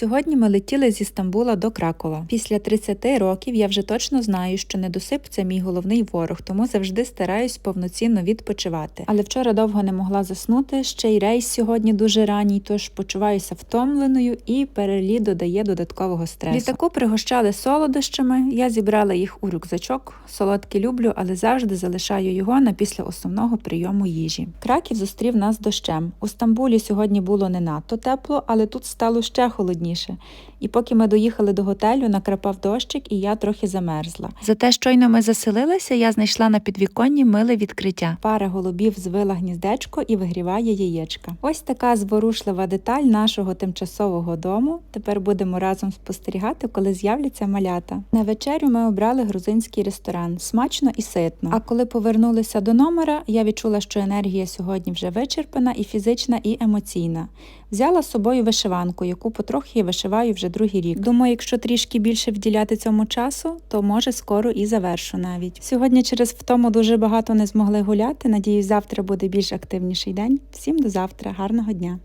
Сьогодні ми летіли зі Стамбула до Кракова. Після 30 років я вже точно знаю, що недосип це мій головний ворог, тому завжди стараюсь повноцінно відпочивати. Але вчора довго не могла заснути. Ще й рейс сьогодні дуже ранній, тож почуваюся втомленою і переліт додає додаткового стресу. Літаку пригощали солодощами. Я зібрала їх у рюкзачок. Солодкі люблю, але завжди залишаю його на після основного прийому їжі. Краків зустрів нас дощем. У Стамбулі сьогодні було не надто тепло, але тут стало ще холодніше. І поки ми доїхали до готелю, накрапав дощик, і я трохи замерзла. Зате щойно ми заселилися, я знайшла на підвіконні миле відкриття. Пара голубів звила гніздечко і вигріває яєчка. Ось така зворушлива деталь нашого тимчасового дому. Тепер будемо разом спостерігати, коли з'являться малята. На вечерю ми обрали грузинський ресторан. Смачно і ситно. А коли повернулися до номера, я відчула, що енергія сьогодні вже вичерпана і фізична, і емоційна. Взяла з собою вишиванку, яку потрохи вишиваю вже другий рік. Думаю, якщо трішки більше вділяти цьому часу, то може скоро і завершу навіть. Сьогодні через втому дуже багато не змогли гуляти. Надіюсь, завтра буде більш активніший день. Всім до завтра, гарного дня!